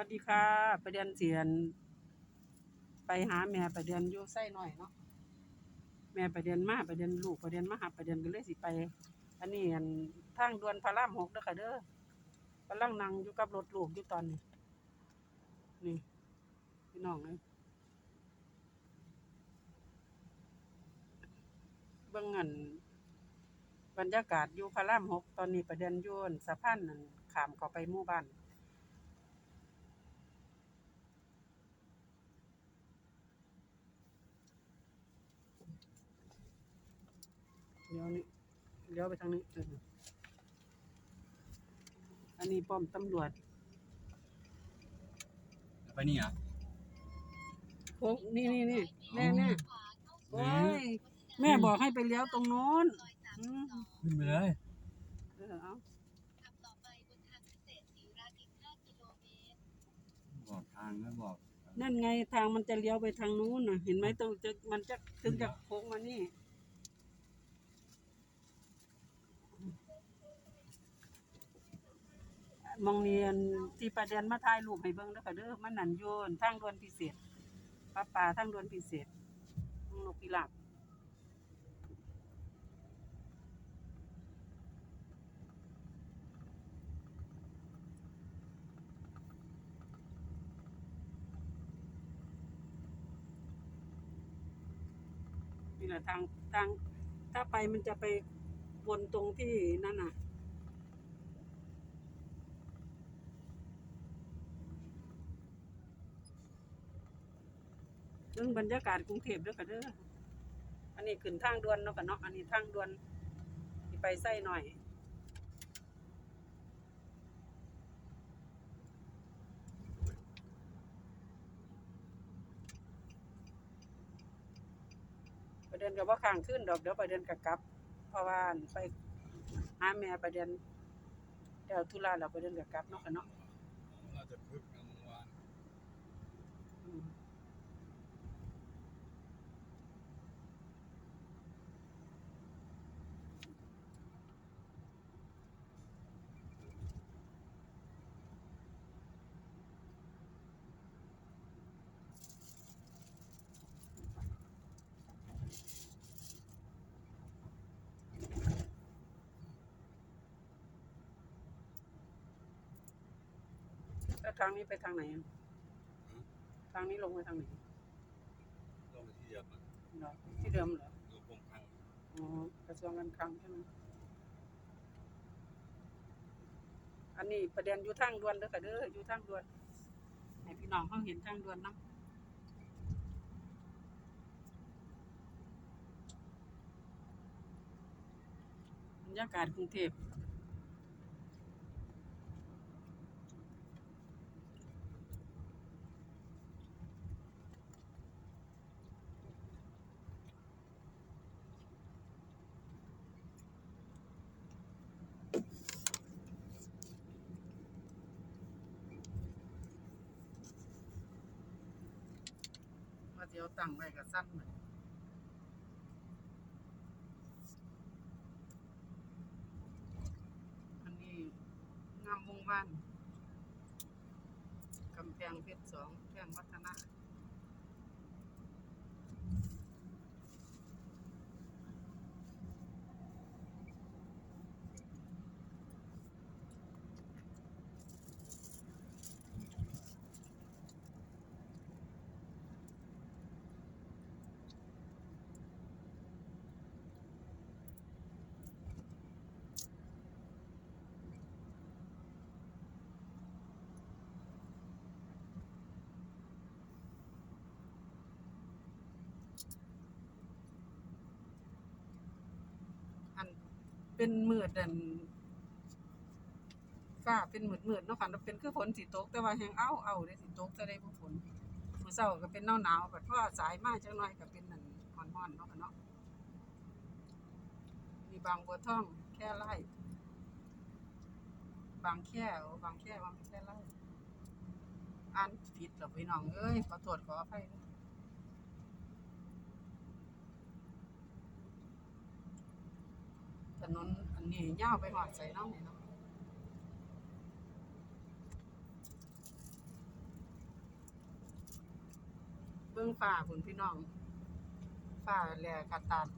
วัสดีค่ะ ไปเรียนเสียน ไปหาแม่ไปเรียนอยู่ไส้หน่อยเนาะแม่ไปเรียนมาไปเรียนลูกไปเรียนมาหาไปเรียนก็เลยสิไป อันนี้อันทางด่วนพระรามหกเด้อค่ะเด้อกำลังนั่งอยู่กับรถลูกอยู่ตอนนี้ นี่พี่น้องเลยเบิ่งอันบรรยากาศอยู่พระรามหกตอนนี้ประเด็นยอั่นสะพานนั่นขามเข้าไปหมู่บ้าน เลี้ยวนี่เลี้ยวไปทางนี้เอออันนี้ป้อมตำรวจไปนี่เหรอะโค้งนี่นี่นี่แม่แม่โอ้ยแม่บอกให้ไปเลี้ยวตรงโน้นอืมขึ้นไปเลยเออเอาบอกทางก็บอก นั่นไงทางมันจะเลี้ยวไปทางนู้นน่ะ เห็นไหมตรงจะมันจะถึงจะโค้งมานี่ มองเรียนที่ประเด็นมาถ่ายรูปให้เบิ่งเด้อค่ะเด้อมันนั่นโยนทางด่วนพิเศษป้าป่าทางด่วนพิเศษนกพิราบนี่แหละทางทางถ้าไปมันจะไปวนตรงที่นั่นน่ะ เรื่องบรรยากาศกรุงเทพด้อค่ะเด้ออันนี้ขึ้นทางด่วนเนาะกันเนาะอันนี้ทางด่วนที่ไปไส้หน่อยประเด็นกับว่าข้างขึ้นดอกเดี๋ยวประเด็นกับกลับ เพราะว่าไปหาแม่ประเด็นเดี๋ยวธุระเราประเด็นกับกลับเนาะกันเนาะ เราจะพึ่งกลางวัน อืม แล้วทางนี้ไปทางไหนอะทางนี้ลงไปทางไหนลงไปที่เดียวกันเหรอที่เดิมเหรอลงคงพังอ๋อกระทรวงการคลังใช่ไหมอันนี้ประเด็นอยู่ทางด่วนเด้อค่ะเด้ออยู่ทางด่วนให้พี่น้องเขาเห็นทางด่วนนํบรรยากาศกรุงเทพ ดี๋ยวตั้งไว้กับสั้นเหมือนอันนี้งามวงบ้านกำแพงเพชรสองแพงวัฒนะ อัน เป็นมืดอันฟ้าเป็นมืดมืดเนาะค่ะแล้วเป็นคือฝนสิตกแต่ว่าแฮงเอ้าเอ้าได้สิตกจะได้บ่ฝนมื้อเช้าก็เป็นหนาวๆบัดพอสายมากจักหน่อยก็เป็นนั่นร้อนๆเนาะค่ะเนาะมีบางบัวทองแค่ไร่บางแค่บางแค่บางแค่ไร่อ่านผิดหรอพี่น้องเอ้ยขอโทษขออภัย นนอันนี้ยาวไปหอดใส่น้องนี่เนาะเบื้องฝ่าคุณพี่น้องฝ่าแหลกกระตัน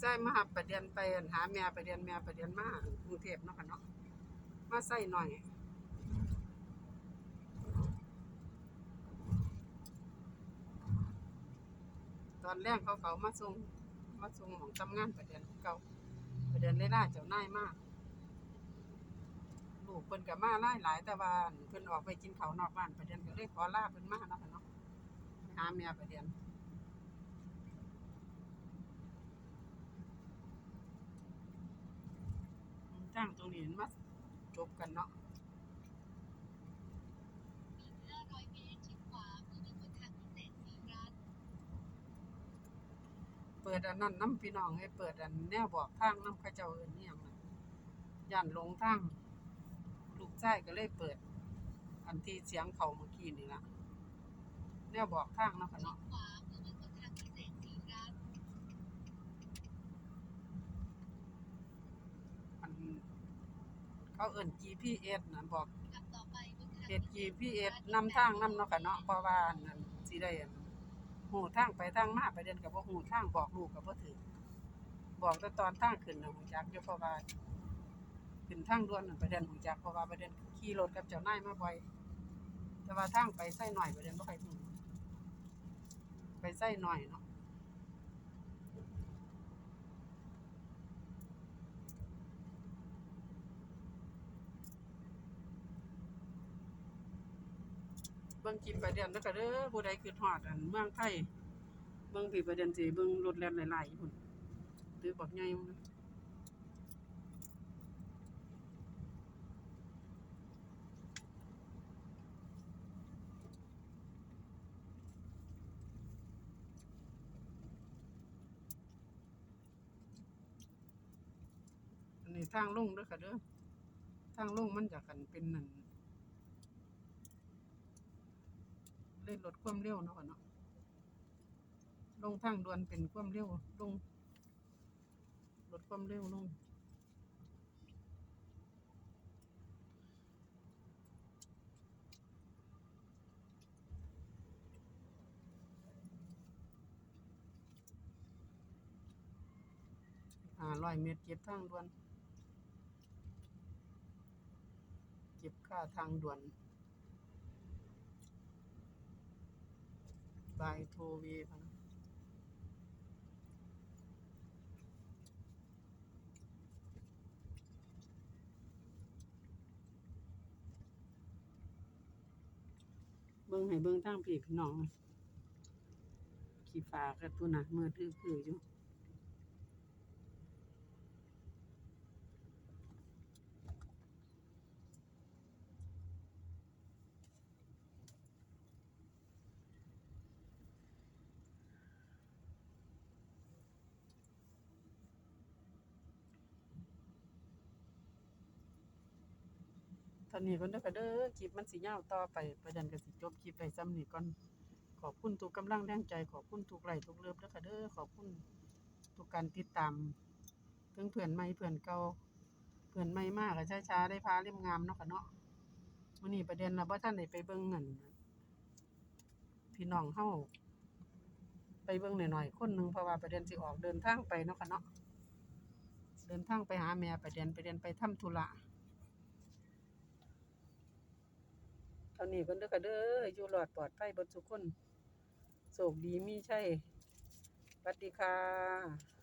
ใจมาหับประเด็นไปหาแม่ประเด็นแม่ประเด็นมากรุงเทพเนาะค่ะเนาะมาใส่หน่อยตอนแรกเขาเขามาส่งมาส่งของทำงานประเด็นเก่าประเด็นได้ล่าเจ้านายมากลูกเพิ่นก็มาหลายหลายแต่ว่าเพิ่นออกไปกินเขาวนอกบ้านประเด็นก็เลยขอลาเพิ่นมาเนาะค่ะเนาะหาแม่ประเด็น จ้างตรงนี้มาจบกันเนาะ500เมตรชิดขวาเพื่อไปบนทางพิเศษสีรัฐเปิดอันนั้นน้ำพี่น้องให้เปิดอันแนวบอกทางน้ำข้าเจ้าเอิ้นนี่ยังน่ะย่านหลงทางลูกชายก็เลยเปิด อันที่เสียงเขาเมื่อกี้นี่ละแนวบอกทางเนาะค่ะชิเนาะ ขวาเพื่อไปบนทางพิเศษสีรัฐ อัน เขาเอิ้น GPS น่ะบอกขับต่อไปบนทางเฮ็ด GPS นำทางนำเนาะค่ะเนาะเพราะว่าอันนั้นสิได้อันฮู้ทางไปทางมาประเด็นก็บ่ฮู้ทางบอกลูกก็บ่ถูกบอกแต่ตอนทางขึ้นน่ะฮู้จักอยู่เพราะว่าขึ้นทางด่วนน่ะประเด็นฮู้จักเพราะว่าประเด็นขี่รถกับเจ้านายมาบ่อยแต่ว่าทางไปไสหน่อยประเด็นบ่ค่อยฮู้ไปไสหน่อยเนาะ บิ่งคลิปประเด็นแล้วก็เด้อผู้ใดคิดฮอดอันเมืองไทยเบิ่งพี่ประเด็นสิเบิ่งรถแล่นหลายๆอยู่พุ่นตึกบักใหญ่อันนี้ทางลงด้อค่ะเด้อทางลงมันจะกันเป็นนั่น เล่นรถความเร็วเนาะค่ะเนาะลงทางด่วนเป็นความเร็วลงลดความเร็วลงอ่าร้อยเมตรเก็บทางด่วน เก็บค่าทางด่วน บายโทเวพันเบิ้งให้เบิ้งทางผีพี่น้อง ขี้ฟ้ากันตัวนน่ะมือถือคืออยู่ ตอนนี้ก็เด้อค่ะเด้อคลิปมันสิยาวต่อไปประเด็นก็สิจบคลิปไปซ้ำนี้ก่อนขอบคุณทุกกำลังแรงใจขอบคุณทุกไหลทุกเลิฟเด้อค่ะเด้อขอบคุณทุกการติดตามเพิ่งเพื่อนใหม่เพื่อนเก่าเพื่อนใหม่มากก็ช้าๆได้พาเล่มงามเนาะค่ะเนาะมื้อนี้ประเด็นเราบ่ทันได้ไปเบิ่งนั่นพี่น้องเฮาไปเบิ่งหน่อยๆคนหนึ่งเพราะว่าประเด็นสิออกเดินทางไปเนาะค่ะเนาะเดินทางไปหาแม่ประเด็นประเด็นไปทำธุระ เท่านี้เพิ่นเด้อค่ะเด้ออยู่รอดปลอดภัยเบิดทุกคนโชคดีมีชัยสวัสดีค่ะ